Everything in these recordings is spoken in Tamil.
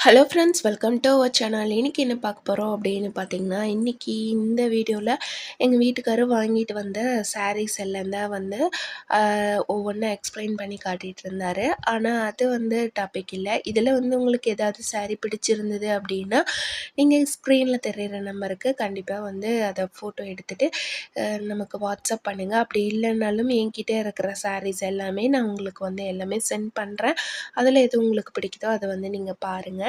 Hello friends welcome to our channel இன்றைக்கி என்ன பார்க்க போகிறோம் அப்படின்னு பார்த்தீங்கன்னா இன்றைக்கி இந்த வீடியோவில் எங்கள் வீட்டுக்காரர் வாங்கிட்டு வந்த சாரீஸ் எல்லாம் தான் வந்து ஒவ்வொன்றா எக்ஸ்பிளைன் பண்ணி காட்டிகிட்டு இருந்தார். ஆனால் அது வந்து டாபிக் இல்லை. இதில் வந்து உங்களுக்கு ஏதாவது சாரீ பிடிச்சிருந்தது அப்படின்னா நீங்கள் ஸ்க்ரீனில் தெரிகிற நம்பருக்கு கண்டிப்பாக வந்து அதை ஃபோட்டோ எடுத்துகிட்டு நமக்கு வாட்ஸ்அப் பண்ணுங்கள் அப்படி இல்லைனாலும் என்கிட்ட இருக்கிற சாரீஸ் எல்லாமே நான் உங்களுக்கு வந்து எல்லாமே சென்ட் பண்ணுறேன் அதில் எது உங்களுக்கு பிடிக்குதோ அதை வந்து நீங்கள் பாருங்கள்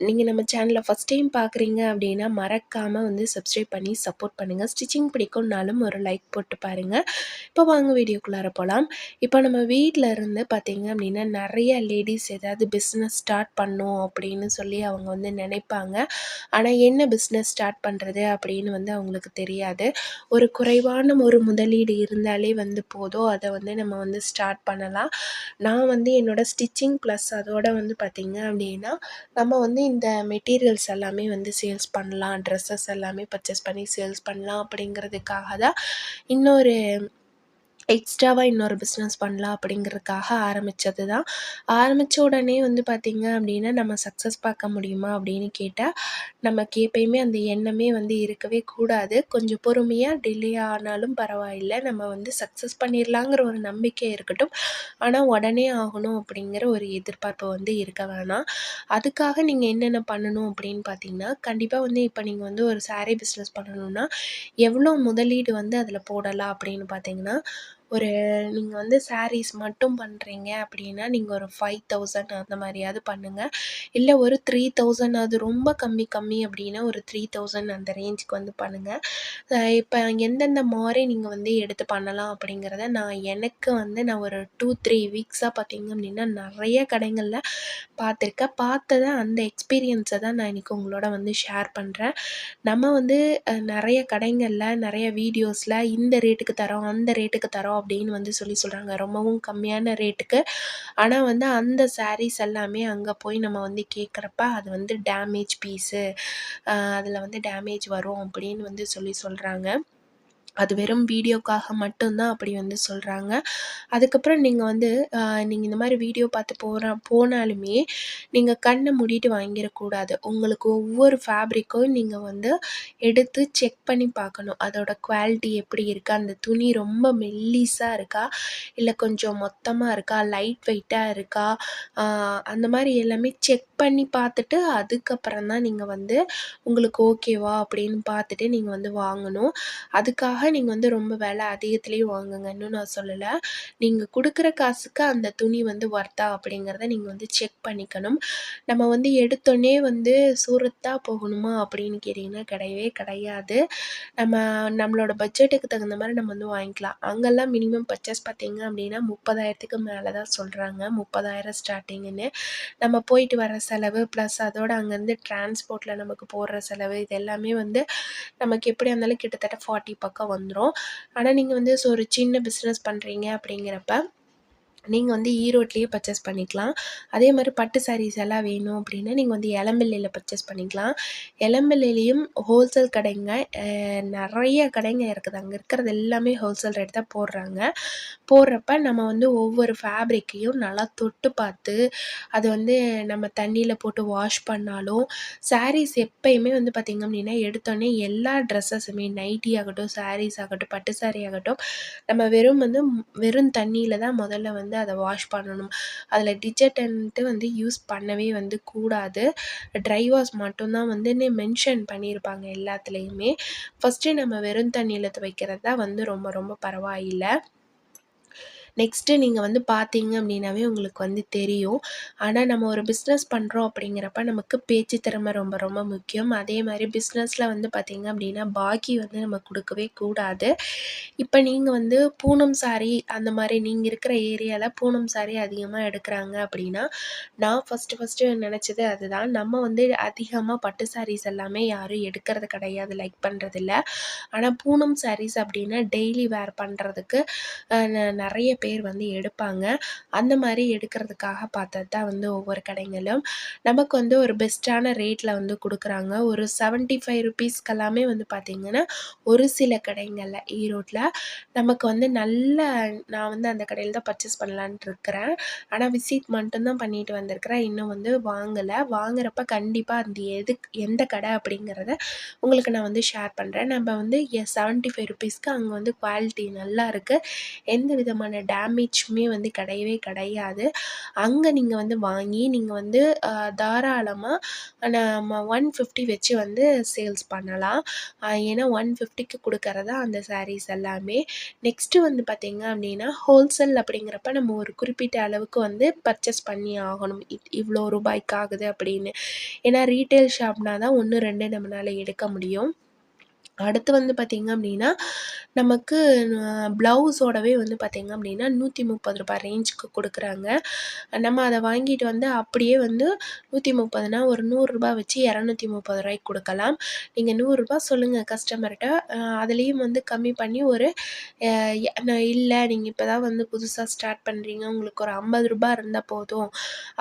நீங்கள் நம்ம சேனலை ஃபஸ்ட் டைம் பார்க்குறீங்க அப்படின்னா மறக்காமல் வந்து சப்ஸ்கிரைப் பண்ணி சப்போர்ட் பண்ணுங்கள் ஸ்டிச்சிங் பிடிக்கும்னாலும் ஒரு லைக் போட்டு பாருங்கள் இப்போ வாங்க வீடியோக்குள்ளார போகலாம் இப்போ நம்ம வீட்டில் இருந்து பார்த்தீங்க அப்படின்னா நிறைய லேடிஸ் ஏதாவது பிஸ்னஸ் ஸ்டார்ட் பண்ணும் அப்படின்னு சொல்லி அவங்க வந்து நினைப்பாங்க. ஆனால் என்ன பிஸ்னஸ் ஸ்டார்ட் பண்ணுறது அப்படின்னு வந்து அவங்களுக்கு தெரியாது. ஒரு குறைவான ஒரு முதலீடு இருந்தாலே வந்து போதும். அதை வந்து நம்ம வந்து ஸ்டார்ட் பண்ணலாம். நான் வந்து என்னோடய ஸ்டிச்சிங் ப்ளஸ் அதோட வந்து பார்த்திங்க அப்படின்னா நம்ம வந்து இந்த மெட்டீரியல்ஸ் எல்லாமே வந்து சேல்ஸ் பண்ணலாம் ட்ரெஸ்ஸஸ் எல்லாமே பர்ச்சேஸ் பண்ணி சேல்ஸ் பண்ணலாம் அப்படிங்கிறதுக்காக தான் இன்னொரு எக்ஸ்ட்ராவாக இன்னொரு பிஸ்னஸ் பண்ணலாம் அப்படிங்கிறதுக்காக ஆரம்பித்தது தான் ஆரம்பித்த உடனே வந்து பார்த்திங்க அப்படின்னா நம்ம சக்ஸஸ் பார்க்க முடியுமா அப்படின்னு கேட்டால் நமக்கு எப்பயுமே அந்த எண்ணமே வந்து இருக்கவே கூடாது. கொஞ்சம் பொறுமையாக டிலே ஆனாலும் பரவாயில்லை. நம்ம வந்து சக்ஸஸ் பண்ணிடலாங்கிற ஒரு நம்பிக்கை இருக்கட்டும். ஆனால் உடனே ஆகணும் அப்படிங்கிற ஒரு எதிர்பார்ப்பு வந்து இருக்க வேணாம். அதுக்காக நீங்கள் என்னென்ன பண்ணணும் அப்படின்னு பார்த்தீங்கன்னா கண்டிப்பாக வந்து இப்போ நீங்கள் வந்து ஒரு சாரீ பிஸ்னஸ் பண்ணணுன்னா எவ்வளோ முதலீடு வந்து அதில் போடலாம் அப்படின்னு பார்த்தீங்கன்னா ஒரு நீங்கள் வந்து சாரீஸ் மட்டும் பண்ணுறீங்க அப்படின்னா நீங்கள் ஒரு ஃபைவ் தௌசண்ட் அந்த மாதிரியாவது பண்ணுங்கள் இல்லை ஒரு த்ரீ தௌசண்ட் அது ரொம்ப கம்மி கம்மி அப்படின்னா ஒரு த்ரீ தௌசண்ட் அந்த ரேஞ்சுக்கு வந்து பண்ணுங்கள் இப்போ எந்தெந்த மாதிரி நீங்கள் வந்து எடுத்து பண்ணலாம் அப்படிங்கிறத நான் எனக்கு வந்து நான் ஒரு டூ த்ரீ வீக்ஸாக பார்த்தீங்க அப்படின்னா நிறைய கடைகளில் பார்த்துருக்கேன் பார்த்ததை அந்த எக்ஸ்பீரியன்ஸை தான் நான் இன்றைக்கி உங்களோட வந்து ஷேர் பண்ணுறேன் நம்ம வந்து நிறைய கடைகளில் நிறைய வீடியோஸில் இந்த ரேட்டுக்கு தரோம் அந்த ரேட்டுக்கு தரோம் அப்படின்னு வந்து சொல்லி சொல்கிறாங்க ரொம்பவும் கம்மியான ரேட்டுக்கு. ஆனால் வந்து அந்த சாரீஸ் எல்லாமே அங்கே போய் நம்ம வந்து கேட்குறப்ப அது வந்து டேமேஜ் பீஸு அதில் வந்து டேமேஜ் வரும் அப்படின்னு வந்து சொல்லி சொல்கிறாங்க அது வெறும் வீடியோக்காக மட்டும்தான் அப்படி வந்து சொல்கிறாங்க அதுக்கப்புறம் நீங்கள் வந்து நீங்கள் இந்த மாதிரி வீடியோ பார்த்து போகிற போனாலுமே நீங்கள் கண்ணை மூடிட்டு வாங்கிடக்கூடாது. உங்களுக்கு ஒவ்வொரு ஃபேப்ரிக்கும் நீங்கள் வந்து எடுத்து செக் பண்ணி பார்க்கணும். அதோட குவாலிட்டி எப்படி இருக்கா? அந்த துணி ரொம்ப மெல்லிஸாக இருக்கா? இல்லை கொஞ்சம் மொத்தமாக இருக்கா? லைட் வெயிட்டாக இருக்கா? அந்த மாதிரி எல்லாமே செக் பண்ணி பார்த்துட்டு அதுக்கப்புறம் தான் நீங்கள் வந்து உங்களுக்கு ஓகேவா அப்படின்னு பார்த்துட்டு நீங்கள் வந்து வாங்கணும். அதுக்காக நீங்கள் வந்து ரொம்ப விலை அதிகத்துலேயும் வாங்குங்கன்னு நான் சொல்லலை. நீங்கள் கொடுக்குற காசுக்கு அந்த துணி வந்து ஒர்த்தா அப்படிங்கிறத நீங்கள் வந்து செக் பண்ணிக்கணும். நம்ம வந்து எடுத்தோடனே வந்து சூரத்தாக போகணுமா அப்படின்னு கேட்டிங்கன்னா கிடையவே கிடையாது. நம்ம நம்மளோட பட்ஜெட்டுக்கு தகுந்த மாதிரி நம்ம வந்து வாங்கிக்கலாம். அங்கெல்லாம் மினிமம் பர்ச்சேஸ் பார்த்திங்க அப்படின்னா முப்பதாயிரத்துக்கு மேலே தான் சொல்கிறாங்க முப்பதாயிரம் ஸ்டார்டிங்குன்னு நம்ம போயிட்டு வர செலவு ப்ளஸ் அதோட அங்கேருந்து டிரான்ஸ்போர்ட்டில் நமக்கு போடுற செலவு இது எல்லாமே வந்து நமக்கு எப்படி இருந்தாலும் கிட்டத்தட்ட ஃபார்ட்டி பக்கம் வந்துடும் ஆனால் நீங்கள் வந்து ஸோ ஒரு சின்ன பிஸ்னஸ் பண்ணுறீங்க அப்படிங்கிறப்ப நீங்கள் வந்து ஈரோட்லேயே பர்ச்சேஸ் பண்ணிக்கலாம். அதே மாதிரி பட்டு சாரீஸ் எல்லாம் வேணும் அப்படின்னா நீங்கள் வந்து எலம்பிள்ளையில் பர்ச்சேஸ் பண்ணிக்கலாம். எலம்பிள்ளையிலையும் ஹோல்சேல் கடைங்க நிறைய கடைங்க இருக்குது. அங்கே இருக்கிறது எல்லாமே ஹோல்சேல் ரேட் தான் போடுறாங்க. போடுறப்ப நம்ம வந்து ஒவ்வொரு ஃபேப்ரிக்கையும் நல்லா தொட்டு பார்த்து அது வந்து நம்ம தண்ணியில் போட்டு வாஷ் பண்ணாலும் சாரீஸ் எப்பயுமே வந்து பார்த்திங்க அப்படின்னா எடுத்தோடனே எல்லா ட்ரெஸ்ஸஸுமே நைட்டி ஆகட்டும் சாரீஸ் ஆகட்டும் பட்டு சாரீ ஆகட்டும் நம்ம வெறும் வந்து வெறும் தண்ணியில் தான் முதல்ல வந்து வந்து அதை வாஷ் பண்ணணும். அதில் டிஜர்டன்ட்டு வந்து யூஸ் பண்ணவே வந்து கூடாது. ட்ரை வாஷ் மட்டும்தான் வந்து மென்ஷன் பண்ணியிருப்பாங்க எல்லாத்துலேயுமே. ஃபஸ்ட்டு நம்ம வெறும் தண்ணியில் துவைக்கிறது தான் வந்து ரொம்ப ரொம்ப பரவாயில்லை. நெக்ஸ்ட்டு நீங்கள் வந்து பார்த்தீங்க அப்படின்னாவே உங்களுக்கு வந்து தெரியும். ஆனால் நம்ம ஒரு பிஸ்னஸ் பண்ணுறோம் அப்படிங்கிறப்ப நமக்கு பேச்சு திறமை ரொம்ப ரொம்ப முக்கியம். அதே மாதிரி பிஸ்னஸில் வந்து பார்த்திங்க அப்படின்னா பாக்கி வந்து நம்ம கொடுக்கவே கூடாது. இப்போ நீங்கள் வந்து பூனம் சாரி அந்த மாதிரி நீங்கள் இருக்கிற ஏரியாவில் பூனம் சாரி அதிகமாக எடுக்கிறாங்க அப்படின்னா நான் ஃபஸ்ட்டு ஃபஸ்ட்டு நினச்சது அதுதான். நம்ம வந்து அதிகமாக பட்டு சாரீஸ் எல்லாமே யாரும் எடுக்கிறது கிடையாது லைக் பண்ணுறதில்ல ஆனால் பூனம் சாரீஸ் அப்படின்னா டெய்லி வேர் பண்ணுறதுக்கு நிறைய பேர் பேர் வந்து எடுப்பாங்க. அந்த மாதிரி எடுக்கிறதுக்காக பார்த்தது தான் வந்து ஒவ்வொரு கடைங்களும் நமக்கு வந்து ஒரு பெஸ்ட்டான ரேட்டில் வந்து கொடுக்குறாங்க. ஒரு செவன்ட்டி ஃபைவ் ருபீஸ்க்கெல்லாமே வந்து பார்த்திங்கன்னா ஒரு சில கடைங்களில் ஈரோட்டில் நமக்கு வந்து நல்ல நான் வந்து அந்த கடையில் தான் பர்ச்சேஸ் பண்ணலான்ட்டு இருக்கிறேன். ஆனால் விசிட் மட்டும்தான் பண்ணிட்டு வந்திருக்கிறேன். இன்னும் வந்து வாங்கலை. வாங்குறப்ப கண்டிப்பாக அந்த எது எந்த கடை அப்படிங்கிறத உங்களுக்கு நான் வந்து ஷேர் பண்ணுறேன் நம்ம வந்து செவன்ட்டி ஃபைவ் ருபீஸ்க்கு அங்கே வந்து குவாலிட்டி நல்லா இருக்குது எந்த விதமான டேமேஜுமே வந்து கிடையவே கிடையாது. அங்கே நீங்கள் வந்து வாங்கி நீங்கள் வந்து தாராளமாக நம்ம ஒன் ஃபிஃப்டி வச்சு வந்து சேல்ஸ் பண்ணலாம். ஏன்னா ஒன் ஃபிஃப்டிக்கு கொடுக்கறதா அந்த சாரீஸ் எல்லாமே. நெக்ஸ்ட்டு வந்து பார்த்திங்க அப்படின்னா ஹோல்சேல் அப்படிங்கிறப்ப நம்ம ஒரு குறிப்பிட்ட அளவுக்கு வந்து பர்ச்சேஸ் பண்ணி ஆகணும். இவ்வளோ ரூபாய்க்கு ஆகுது அப்படின்னு. ஏன்னா ரீட்டைல் ஷாப்னால் தான் ஒன்று ரெண்டு நம்மளால் எடுக்க முடியும். அடுத்து வந்து பார்த்திங்க அப்படின்னா நமக்கு ப்ளவுஸோடவே வந்து பார்த்திங்க அப்படின்னா நூற்றி முப்பது ரூபாய் ரேஞ்சுக்கு கொடுக்குறாங்க. நம்ம அதை வாங்கிட்டு வந்து அப்படியே வந்து நூற்றி முப்பதுனா ஒரு நூறுரூபா வச்சு இரநூத்தி முப்பது ரூபாய்க்கு கொடுக்கலாம். நீங்கள் நூறுரூபா சொல்லுங்கள் கஸ்டமர்கிட்ட அதுலேயும் வந்து கம்மி பண்ணி ஒரு இல்லை நீங்கள் இப்போ தான் வந்து புதுசாக ஸ்டார்ட் பண்ணுறீங்க உங்களுக்கு ஒரு ஐம்பது ரூபா இருந்தால் போதும்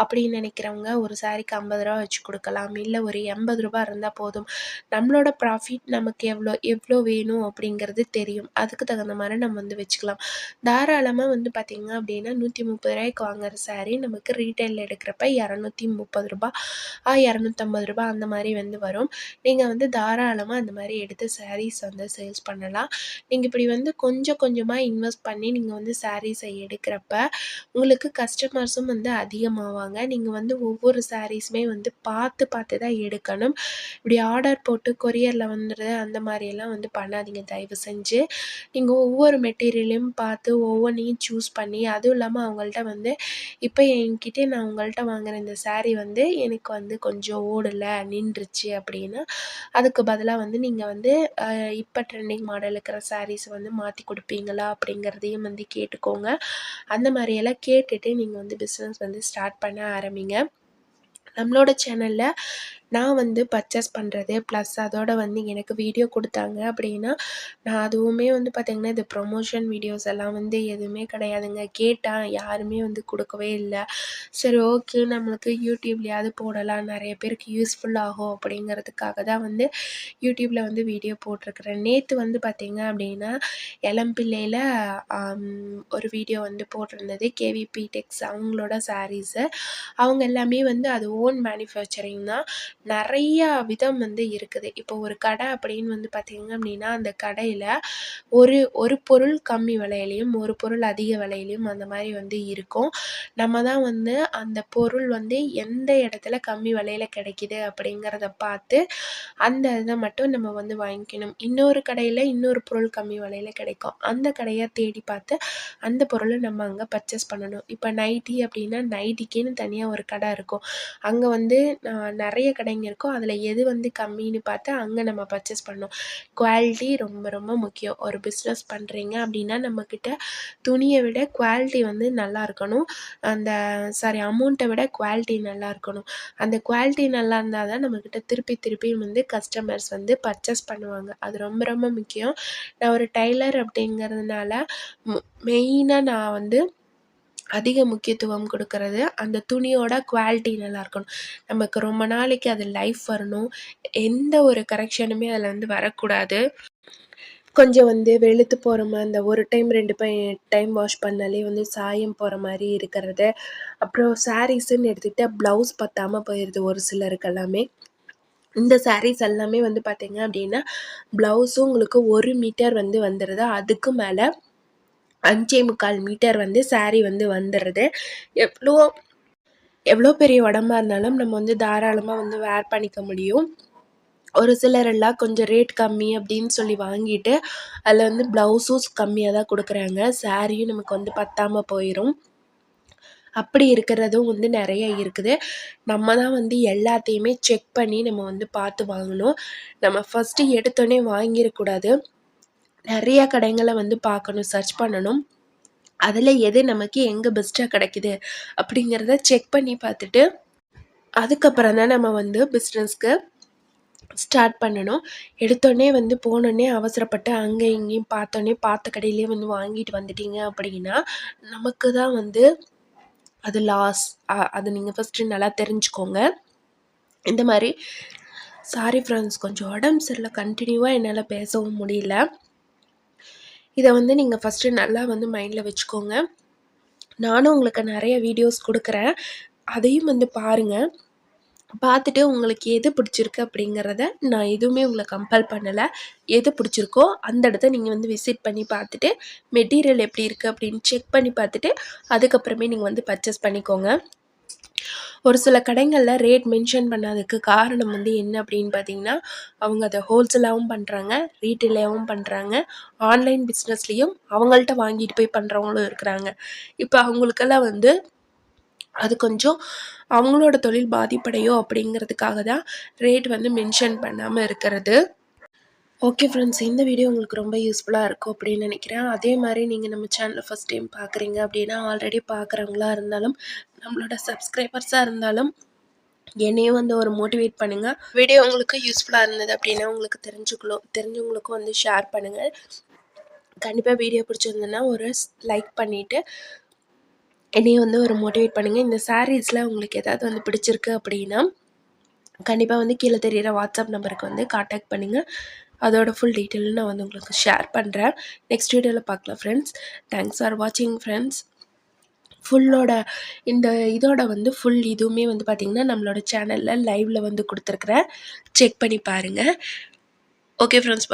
அப்படின்னு நினைக்கிறவங்க ஒரு சாரிக்கு ஐம்பது ரூபா வச்சு கொடுக்கலாம். இல்லை ஒரு எண்பது ரூபா இருந்தால் போதும். நம்மளோட ப்ராஃபிட் நமக்கு எவ்வளோ எவ்வளோ எவ்வளோ வேணும் அப்படிங்கிறது தெரியும். அதுக்கு தகுந்த மாதிரி நம்ம வந்து வச்சுக்கலாம். தாராளமாக வந்து பார்த்திங்க அப்படின்னா நூற்றி முப்பது ரூபாய்க்கு வாங்குற சாரீ நமக்கு ரீட்டைலில் எடுக்கிறப்ப இரநூத்தி முப்பது ரூபா இரநூத்தம்பது ரூபா அந்த மாதிரி வந்து வரும். நீங்கள் வந்து தாராளமாக அந்த மாதிரி எடுத்து சாரீஸ் வந்து சேல்ஸ் பண்ணலாம். நீங்கள் இப்படி வந்து கொஞ்சம் கொஞ்சமாக இன்வெஸ்ட் பண்ணி நீங்கள் வந்து சாரீஸை எடுக்கிறப்ப உங்களுக்கு கஸ்டமர்ஸும் வந்து அதிகமாவாங்க. நீங்கள் வந்து ஒவ்வொரு சாரீஸுமே வந்து பார்த்து பார்த்து தான் எடுக்கணும். இப்படி ஆர்டர் போட்டு கொரியரில் வந்துடுது அந்த மாதிரி மாதிரியெல்லாம் வந்து பண்ணாதீங்க. தயவு செஞ்சு நீங்கள் ஒவ்வொரு மெட்டீரியலையும் பார்த்து ஒவ்வொன்றையும் சூஸ் பண்ணி அதுவும் இல்லாமல் அவங்கள்ட்ட வந்து இப்போ என்கிட்ட நான் உங்கள்கிட்ட வாங்குகிற இந்த சாரீ வந்து எனக்கு வந்து கொஞ்சம் ஓடலை நின்றுச்சு அப்படின்னா அதுக்கு பதிலாக வந்து நீங்கள் வந்து இப்போ ட்ரெண்டிங் மாடல் இருக்கிற சாரீஸ் வந்து மாற்றி கொடுப்பீங்களா அப்படிங்கிறதையும் வந்து கேட்டுக்கோங்க. அந்த மாதிரியெல்லாம் கேட்டுட்டு நீங்கள் வந்து பிஸ்னஸ் வந்து ஸ்டார்ட் பண்ண ஆரம்பிங்க. நம்மளோட சேனலில் நான் வந்து பர்ச்சேஸ் பண்ணுறது ப்ளஸ் அதோட வந்து எனக்கு வீடியோ கொடுத்தாங்க அப்படின்னா நான் அதுவுமே வந்து பார்த்திங்கன்னா இது ப்ரொமோஷன் வீடியோஸ் எல்லாம் வந்து எதுவுமே கிடையாதுங்க. கேட்டால் யாருமே வந்து கொடுக்கவே இல்லை. சரி ஓகே நம்மளுக்கு யூடியூப்லேயாவது போடலாம். நிறைய பேருக்கு யூஸ்ஃபுல் ஆகும் அப்படிங்கிறதுக்காக தான் வந்து யூடியூப்பில் வந்து வீடியோ போட்டிருக்கிறேன். நேற்று வந்து பார்த்திங்க அப்படின்னா எலம்பிள்ளையில் ஒரு வீடியோ வந்து போட்டிருந்தது. கேவிபி டெக்ஸ் அவங்களோட சாரீஸு அவங்க எல்லாமே வந்து அது ஓன் மேனுஃபேக்சரிங் தான். நிறையா விதம் வந்து இருக்குது. இப்போ ஒரு கடை அப்படின்னு வந்து பார்த்திங்க அப்படின்னா அந்த கடையில் ஒரு ஒரு பொருள் கம்மி விலையிலையும் ஒரு பொருள் அதிக விலையிலையும் அந்த மாதிரி வந்து இருக்கும். நம்ம தான் வந்து அந்த பொருள் வந்து எந்த இடத்துல கம்மி விலையில் கிடைக்கிது அப்படிங்கிறத பார்த்து அந்த இதை மட்டும் நம்ம வந்து வாங்கிக்கணும். இன்னொரு கடையில் இன்னொரு பொருள் கம்மி விலையில் கிடைக்கும். அந்த கடையை தேடி பார்த்து அந்த பொருளை நம்ம அங்கே பர்ச்சேஸ் பண்ணணும். இப்போ நைட்டி அப்படின்னா நைட்டிக்குன்னு தனியாக ஒரு கடை இருக்கும். அங்கே வந்து நிறைய கடை கடைங்க இருக்கோ அதில் எது வந்து கம்மின்னு பார்த்து அங்கே நம்ம பர்ச்சேஸ் பண்ணோம் குவாலிட்டி ரொம்ப ரொம்ப முக்கியம். ஒரு பிஸ்னஸ் பண்ணுறீங்க அப்படின்னா நம்மக்கிட்ட துணியை விட குவாலிட்டி வந்து நல்லா இருக்கணும். அந்த சாரி அமௌண்ட்டை விட குவாலிட்டி நல்லா இருக்கணும். அந்த குவாலிட்டி நல்லா இருந்தால் தான் நம்மக்கிட்ட திருப்பி திருப்பி வந்து கஸ்டமர்ஸ் வந்து பர்ச்சேஸ் பண்ணுவாங்க. அது ரொம்ப ரொம்ப முக்கியம். நான் ஒரு டைலர் அப்படிங்கிறதுனால மெயினாக நான் வந்து அதிக முக்கியத்துவம் கொடுக்கறது அந்த துணியோட குவாலிட்டி நல்லா இருக்கணும். நமக்கு ரொம்ப நாளைக்கு அது லைஃப் வரணும். எந்த ஒரு கரெக்ஷனுமே அதில் வந்து வரக்கூடாது. கொஞ்சம் வந்து வெளுத்து போகிற மாதிரி அந்த ஒரு டைம் ரெண்டு டைம் வாஷ் பண்ணாலே வந்து சாயம் போகிற மாதிரி இருக்கிறது. அப்புறம் சாரீஸுன்னு எடுத்துக்கிட்டால் ப்ளவுஸ் பற்றாமல் போயிடுது ஒரு சிலருக்கு எல்லாமே. இந்த சாரீஸ் எல்லாமே வந்து பார்த்திங்க அப்படின்னா ப்ளவுஸும் உங்களுக்கு ஒரு மீட்டர் வந்து வந்துடுது அதுக்கு மேலே அஞ்சே முக்கால் மீட்டர் வந்து சாரீ வந்து வந்துடுது எவ்வளோ எவ்வளோ பெரிய உடம்பா இருந்தாலும் நம்ம வந்து தாராளமாக வந்து வேர் பண்ணிக்க முடியும். ஒரு சிலரெல்லாம் கொஞ்சம் ரேட் கம்மி அப்படின்னு சொல்லி வாங்கிட்டு அதில் வந்து ப்ளவுஸும் கம்மியாக தான் கொடுக்குறாங்க. சாரியும் நமக்கு வந்து பத்தாமல் போயிடும் அப்படி இருக்கிறதும் வந்து நிறைய இருக்குது. நம்ம தான் வந்து எல்லாத்தையுமே செக் பண்ணி நம்ம வந்து பார்த்து வாங்கணும். நம்ம ஃபஸ்ட்டு எடுத்தோடனே வாங்கிடக்கூடாது நிறைய கடைங்களை வந்து பார்க்கணும் சர்ச் பண்ணணும். அதில் எது நமக்கு எங்கே பெஸ்ட்டாக கிடைக்குது அப்படிங்கிறத செக் பண்ணி பார்த்துட்டு அதுக்கப்புறம் தான் நம்ம வந்து பிஸ்னஸ்க்கு ஸ்டார்ட் பண்ணணும். எடுத்தோடனே வந்து போனோடனே அவசரப்பட்டு அங்கே இங்கேயும் பார்த்தோன்னே பார்த்த கடையிலேயே வந்து வாங்கிட்டு வந்துட்டீங்க அப்படின்னா நமக்கு தான் வந்து அது லாஸ் அது நீங்கள் ஃபஸ்ட்டு நல்லா தெரிஞ்சுக்கோங்க. இந்த மாதிரி சாரி ஃப்ரெண்ட்ஸ் கொஞ்சம் உடம்பு சரியில்லை கண்டினியூவாக என்னால் பேசவும் முடியல. இதை வந்து நீங்கள் ஃபஸ்ட்டு நல்லா வந்து மைண்டில் வச்சுக்கோங்க. நானும் உங்களுக்கு நிறைய வீடியோஸ் கொடுக்குறேன். அதையும் வந்து பாருங்கள் பார்த்துட்டு உங்களுக்கு எது பிடிச்சிருக்கு அப்படிங்கிறத நான் எதுவுமே உங்களை கம்பல் பண்ணலை. எது பிடிச்சிருக்கோ அந்த இடத்த நீங்கள் வந்து விசிட் பண்ணி பார்த்துட்டு மெட்டீரியல் எப்படி இருக்குது அப்படின்னு செக் பண்ணி பார்த்துட்டு அதுக்கப்புறமே நீங்கள் வந்து பர்ச்சேஸ் பண்ணிக்கோங்க. ஒரு சில கடைகளில் ரேட் மென்ஷன் பண்ணாததுக்கு காரணம் வந்து என்ன அப்படின்னு பார்த்தீங்கன்னா அவங்க அதை ஹோல்சேலாகவும் பண்ணுறாங்க ரீட்டெயிலாகவும் பண்ணுறாங்க ஆன்லைன் பிஸ்னஸ்லேயும் அவங்கள்ட்ட வாங்கிட்டு போய் பண்ணுறவங்களும் இருக்கிறாங்க. இப்போ அவங்களுக்கெல்லாம் வந்து அது கொஞ்சம் அவங்களோட தொழில் பாதிப்படையோ அப்படிங்கிறதுக்காக தான் ரேட் வந்து மென்ஷன் பண்ணாமல் இருக்கிறது. ஓகே ஃப்ரெண்ட்ஸ் இந்த வீடியோ உங்களுக்கு ரொம்ப யூஸ்ஃபுல்லாக இருக்கும் அப்படின்னு நினைக்கிறேன். அதே மாதிரி நீங்கள் நம்ம சேனலில் ஃபஸ்ட் டைம் பார்க்குறீங்க அப்படின்னா ஆல்ரெடி பார்க்குறவங்களா இருந்தாலும் நம்மளோட சப்ஸ்கிரைபர்ஸாக இருந்தாலும் என்னையும் வந்து ஒரு மோட்டிவேட் பண்ணுங்கள் வீடியோ உங்களுக்கு யூஸ்ஃபுல்லாக இருந்தது அப்படின்னா உங்களுக்கு தெரிஞ்சுக்கணும் தெரிஞ்சவங்களுக்கும் வந்து ஷேர் பண்ணுங்கள் கண்டிப்பாக வீடியோ பிடிச்சிருந்ததுன்னா ஒரு லைக் பண்ணிவிட்டு என்னையும் வந்து ஒரு மோட்டிவேட் பண்ணுங்கள் இந்த சாரீஸில் உங்களுக்கு எதாவது வந்து பிடிச்சிருக்கு அப்படின்னா கண்டிப்பாக வந்து கீழே தெரிகிற வாட்ஸ்அப் நம்பருக்கு வந்து காண்டாக்ட் பண்ணுங்கள் அதோட ஃபுல் டீட்டெயில் நான் வந்து உங்களுக்கு ஷேர் பண்ணுறேன் நெக்ஸ்ட் வீடியோவில் பார்க்கலாம் ஃப்ரெண்ட்ஸ் தேங்க்ஸ் ஃபார் வாட்சிங் ஃப்ரெண்ட்ஸ் ஃபுல்லோட இந்த இதோட வந்து ஃபுல் இதுவுமே வந்து பார்த்திங்கன்னா நம்மளோட சேனலில் லைவில் வந்து கொடுத்துருக்குறேன். செக் பண்ணி பாருங்கள் ஓகே ஃப்ரெண்ட்ஸ்